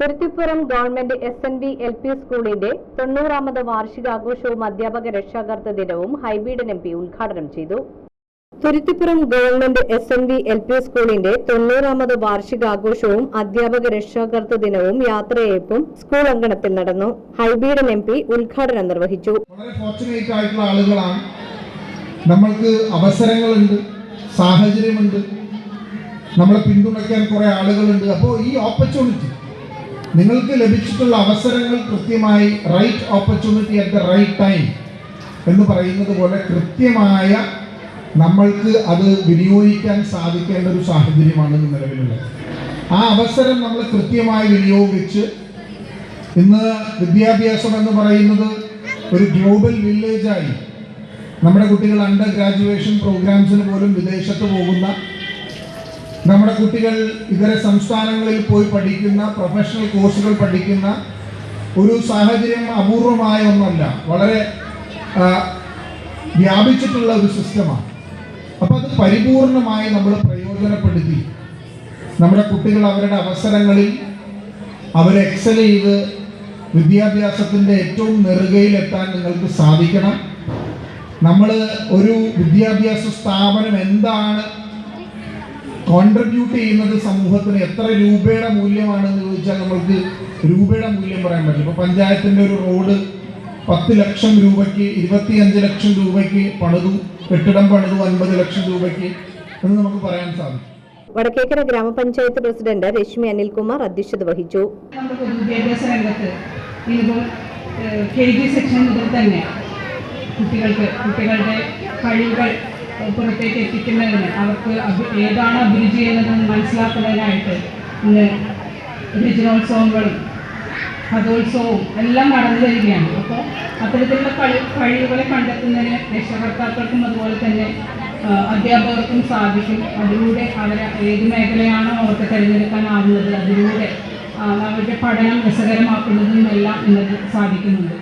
Thuruthipuram government S N V L P സ്കൂളിന്റെ തൊണ്ണൂറാമത് വാർഷികാഘോഷവും അധ്യാപക രക്ഷാകർത്ത ദിനവും ഹൈബീഡൻ എം പി ഉദ്ഘാടനം ചെയ്തു. Thuruthipuram government S N V L P സ്കൂളിന്റെ തൊണ്ണൂറാമത് വാർഷികാഘോഷവും അധ്യാപക രക്ഷാകർത്ത ദിനവും യാത്രയയപ്പും സ്കൂൾ അങ്കണത്തിൽ നടന്നു. ഹൈബീഡൻ എം പി ഉദ്ഘാടനം നിർവഹിച്ചു. വളരെ ആയിട്ടുള്ള ആളുകളാണ്. നമ്മൾക്ക് അവസരങ്ങളുണ്ട് സാഹചര്യമുണ്ട്. നമ്മളെ പിന്തുണയ്ക്കാൻ കുറെ ആളുകളുണ്ട്. അപ്പോൾ ഈ ഓപ്പർച്യൂണിറ്റി നിങ്ങൾക്ക് ലഭിച്ചിട്ടുള്ള അവസരങ്ങൾ കൃത്യമായി right opportunity at the right time എന്ന് പറയുന്നത് പോലെ കൃത്യമായ നമ്മൾക്ക് അത് വിനിയോഗിക്കാൻ സാധിക്കേണ്ട ഒരു സാഹചര്യമാണ് നിലവിലുള്ളത്. ആ അവസരം നമ്മൾ കൃത്യമായി വിനിയോഗിച്ച് ഇന്ന് വിദ്യാഭ്യാസം എന്ന് പറയുന്നത് ഒരു ഗ്ലോബൽ വില്ലേജായി നമ്മുടെ കുട്ടികൾ അണ്ടർ ഗ്രാജുവേഷൻ പ്രോഗ്രാംസിന് പോലും വിദേശത്ത് പോകുന്ന നമ്മുടെ കുട്ടികൾ ഇതര സംസ്ഥാനങ്ങളിൽ പോയി പഠിക്കുന്ന പ്രൊഫഷണൽ കോഴ്സുകൾ പഠിക്കുന്ന ഒരു സാഹചര്യം അപൂർവമായ ഒന്നല്ല. വളരെ വ്യാപിച്ചിട്ടുള്ള ഒരു സിസ്റ്റമാണ് അപ്പം അത് പരിപൂർണമായി നമ്മൾ പ്രയോജനപ്പെടുത്തി. നമ്മുടെ കുട്ടികൾ അവരുടെ അവസരങ്ങളിൽ അവർ എക്സൽ ചെയ്ത് വിദ്യാഭ്യാസത്തിന്റെ ഏറ്റവും നെറുകയിലെത്താൻ നിങ്ങൾക്ക് സാധിക്കണം. നമ്മൾ ഒരു വിദ്യാഭ്യാസ സ്ഥാപനം എന്താണ് കോൺട്രിബ്യൂട്ട് ചെയ്യുന്നത് സമൂഹത്തിന് എത്ര രൂപയുടെ മൂല്യമാണെന്ന് ചോദിച്ചാൽ നമ്മൾക്ക് രൂപയുടെ മൂല്യം പറയാൻ പറ്റില്ല. ഇപ്പോൾ പഞ്ചായത്തിന്റെ ഒരു റോഡ് പത്ത് ലക്ഷം രൂപയ്ക്ക് ഇരുപത്തിയഞ്ച് ലക്ഷം രൂപയ്ക്ക് പണിതു കെട്ടിടം പണിതു അൻപത് ലക്ഷം രൂപയ്ക്ക് എന്ന് നമുക്ക് പറയാൻ സാധിക്കും. വടക്കേക്കര ഗ്രാമപഞ്ചായത്ത് പ്രസിഡന്റ് രശ്മി അനിൽകുമാർ അധ്യക്ഷത വഹിച്ചു. വിദ്യാഭ്യാസ രംഗത്ത് കെ ജി സെക്ഷൻ മുതൽ തന്നെ കുട്ടികൾക്ക് കുട്ടികളുടെ കഴിവുകൾ പുറത്തേക്ക് എത്തിക്കുന്നതിന് അവർക്ക് ഏതാണ് അഭിരുചി എന്നതെന്ന് മനസ്സിലാക്കുന്നതിനായിട്ട് ഇന്ന് രചനോത്സവങ്ങളും കഥോത്സവവും എല്ലാം നടന്നു വരികയാണ്. അപ്പോൾ അത്തരത്തിലുള്ള കഴി കഴിവുകളെ കണ്ടെത്തുന്നതിന് രക്ഷകർത്താക്കൾക്കും അതുപോലെ തന്നെ അധ്യാപകർക്കും സാധിക്കും. അതിലൂടെ അവരെ ഏത് മേഖലയാണോ അവർക്ക് തിരഞ്ഞെടുക്കാനാവുന്നത് അതിലൂടെ അവരുടെ പഠനം രസകരമാക്കുന്നതും എല്ലാം ഇന്നത് സാധിക്കുന്നുണ്ട്.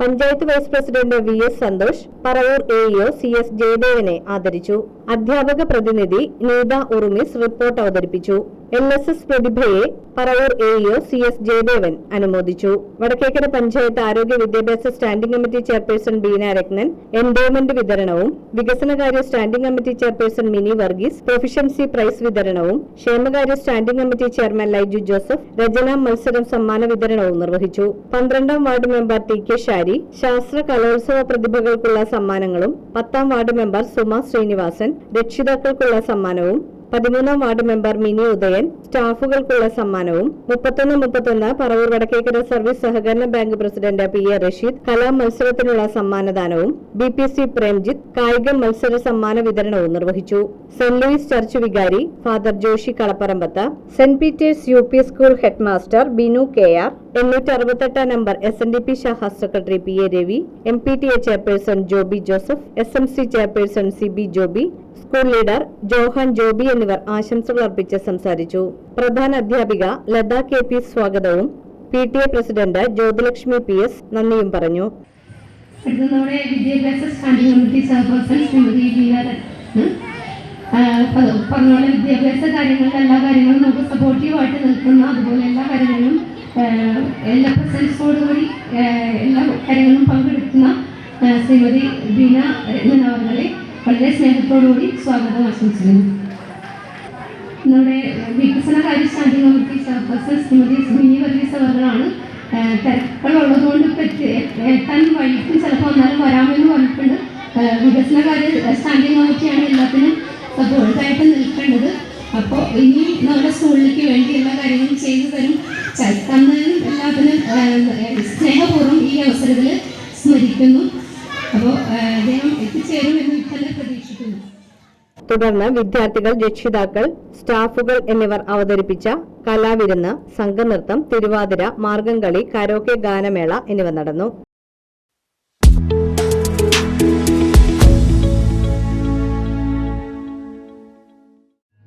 Panchayat vice president V S Santhosh Paravur A EO C S ജയദേവനെ ആദരിച്ചു. അധ്യാപക പ്രതിനിധി നീത ഉറുമിസ് റിപ്പോർട്ട് അവതരിപ്പിച്ചു. L S S പ്രതിഭയെ Paravur A EO C S Jayadevan അനുമോദിച്ചു. വടക്കേക്കര പഞ്ചായത്ത് ആരോഗ്യ വിദ്യാഭ്യാസ standing committee chairperson Beena Rathnan endowment വിതരണവും വികസനകാര്യ standing committee chairperson Mini Varghese proficiency prize വിതരണവും ക്ഷേമകാര്യ standing committee chairman Laiju Joseph രചന മത്സരം സമ്മാന വിതരണവും നിർവഹിച്ചു. പന്ത്രണ്ടാം ward member T K Shari ശാസ്ത്ര കലോത്സവ പ്രതിഭകൾക്കുള്ള സമ്മാനങ്ങളും പത്താം വാർഡ് മെമ്പർ സുമ ശ്രീനിവാസൻ രക്ഷിതാക്കൾക്കുള്ള സമ്മാനവും പതിമൂന്നാം വാർഡ് മെമ്പർ മിനി ഉദയൻ സ്റ്റാഫുകൾക്കുള്ള സമ്മാനവും മുപ്പത്തൊന്ന് മുപ്പത്തൊന്ന് പറവൂർ വടക്കേക്കര സർവീസ് സഹകരണ bank president P A Rasheed കലാ മത്സരത്തിനുള്ള സമ്മാനദാനവും ബി പി സി പ്രേംജിത്ത് കായിക മത്സര സമ്മാന വിതരണവും നിർവഹിച്ചു. സെന്റ് ലൂയിസ് ചർച്ച് വികാരി father Joshi Kalaparambath saint Peter's U P school headmaster Binu K R എണ്ണൂറ്റി അറുപത്തെട്ടാം number S N D P ശാഖ secretary P A Ravi M P T A chairperson Joby Joseph S M C chairperson C B Joby school leader Johan Joby എന്നിവർ ആശംസകൾ അർപ്പിച്ച് സംസാരിച്ചു. പ്രധാന അധ്യാപിക Latha K P സ്വാഗതവും P T A president Jyothilakshmi P S നന്ദിയും പറഞ്ഞു. നമ്മുടെ വിദ്യാഭ്യാസ സ്റ്റാൻഡിംഗ് കമ്മിറ്റി ചെയർപേഴ്സൺ കാര്യങ്ങളിൽ എല്ലാ കാര്യങ്ങളും നമുക്ക് സപ്പോർട്ടീവായിട്ട് നിൽക്കുന്ന അതുപോലെ എല്ലാ കാര്യങ്ങളിലും ആഹ്, എല്ലാ പ്രസൻസോടുകൂടി എല്ലാ കാര്യങ്ങളും പങ്കെടുക്കുന്ന ശ്രീമതി ബീന എന്നവരെ വളരെ സ്നേഹത്തോടുകൂടി സ്വാഗതം ആശംസിക്കുന്നു. നമ്മുടെ വികസന കാര്യശാന്തി കമ്മിറ്റി ചെയർപേഴ്സൺ ശ്രീമതി സ്മിനി വർഗീസ് അവരാണ്. തിരക്കുകളുള്ളതുകൊണ്ട് എത്താൻ വഴിക്കും ചിലപ്പോൾ വന്നാലും വരാമെന്ന് പറഞ്ഞിട്ടുണ്ട്. വികസന കാര്യ സ്റ്റാൻഡിങ് കമ്മിറ്റിയാണ് എല്ലാത്തിനും സപ്പോർട്ടായിട്ട് നിൽക്കേണ്ടത്. അപ്പോൾ ഇനി നമ്മുടെ സ്കൂളിലേക്ക് വേണ്ടി എല്ലാ കാര്യങ്ങളും ചെയ്തു തരും. അവസരത്തിൽ സ്മരിക്കുന്നു. അപ്പോൾ അദ്ദേഹം എത്തിച്ചേരുമെന്ന് തന്നെ പ്രതീക്ഷിക്കുന്നു. തുടർന്ന് വിദ്യാർത്ഥികൾ രക്ഷിതാക്കൾ സ്റ്റാഫുകൾ എന്നിവർ അവതരിപ്പിച്ച കലാവിരുന്ന് സംഘനൃത്തം തിരുവാതിര മാർഗംകളി കരോക്കെ ഗാനമേള എന്നിവ നടന്നു.